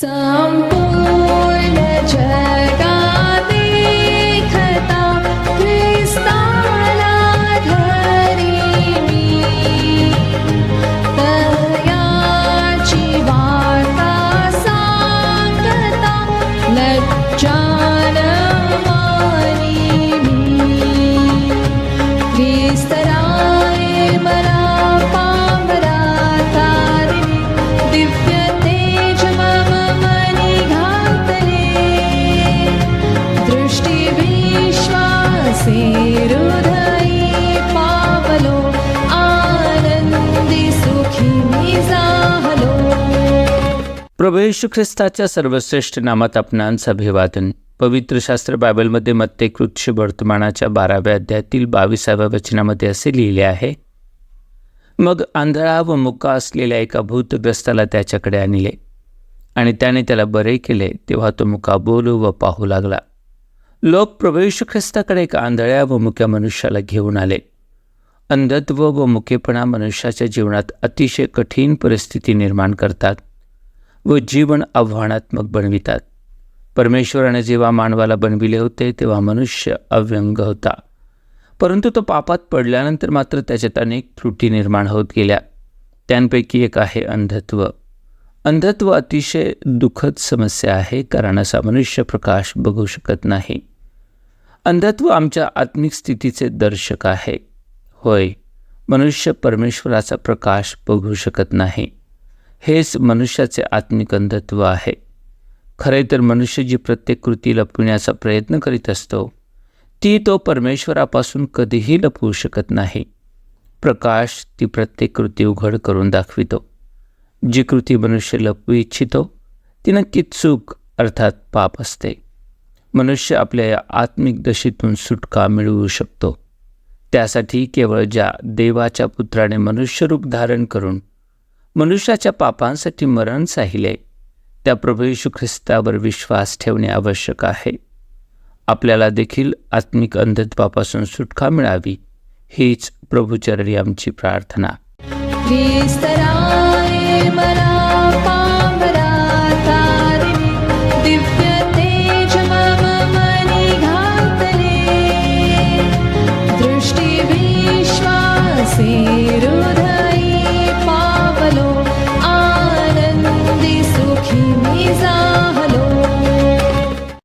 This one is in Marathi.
Some प्रभू येशू ख्रिस्ताच्या सर्वश्रेष्ठ नामात आपणांचं अभिवादन पवित्र शास्त्र बायबलमध्ये मत्तेकृत्य वर्तमानाच्या बाराव्या अध्यायातील बावीसाव्या वचनामध्ये असे लिहिले आहे मग आंधळा व मुका असलेल्या एका भूतग्रस्ताला त्याच्याकडे आणले. आणि त्याने त्याला बरे केले तेव्हा तो मुका बोलू व पाहू लागला. लोक प्रभू ख्रिस्ताकडे एका आंधळ्या व मुक्या मनुष्याला घेऊन आले. अंधत्व व मुकेपणा मनुष्याच्या जीवनात अतिशय कठीण परिस्थिती निर्माण करतात. व जीवन आव्हानात्मक बनवितात परमेश्वराने जेव्हा मानवाला बनविले होते तेव्हा मनुष्य अव्यंग होता। परंतु तो पापात पडल्यानंतर मात्र त्याच्यात अनेक त्रुटी निर्माण होत गेल्या। त्यांपैकी एक आहे अंधत्व। अंधत्व अतिशय दुःखद समस्या आहे कारण असा मनुष्य प्रकाश बघू शकत नाही। अंधत्व आमच्या आत्मिक स्थितीचे दर्शक आहे। होय मनुष्य परमेश्वराचा प्रकाश बघू शकत नाही। हेच मनुष्याचे आत्मिक अंधत्व आहे. खरे तर मनुष्य जी प्रत्येक कृती लपविण्याचा प्रयत्न करीत असतो ती तो परमेश्वरापासून कधीही लपवू शकत नाही. प्रकाश ती प्रत्येक कृती उघड करून दाखवितो. जी कृती मनुष्य लपवू इच्छितो ती नक्की चूक अर्थात पाप असते. मनुष्य आपल्या या आत्मिक दशेतून सुटका मिळवू शकतो. त्यासाठी केवळ ज्या देवाच्या पुत्राने मनुष्यरूप धारण करून मनुष्याच्या पापांसाठी मरण सांगितले त्या प्रभू येशू ख्रिस्तावर विश्वास ठेवणे आवश्यक आहे. आपल्याला देखील आत्मिक अंधत्वापासून सुटका मिळावी हीच प्रभूचरणी आमची प्रार्थना. दृष्टी विश्वासी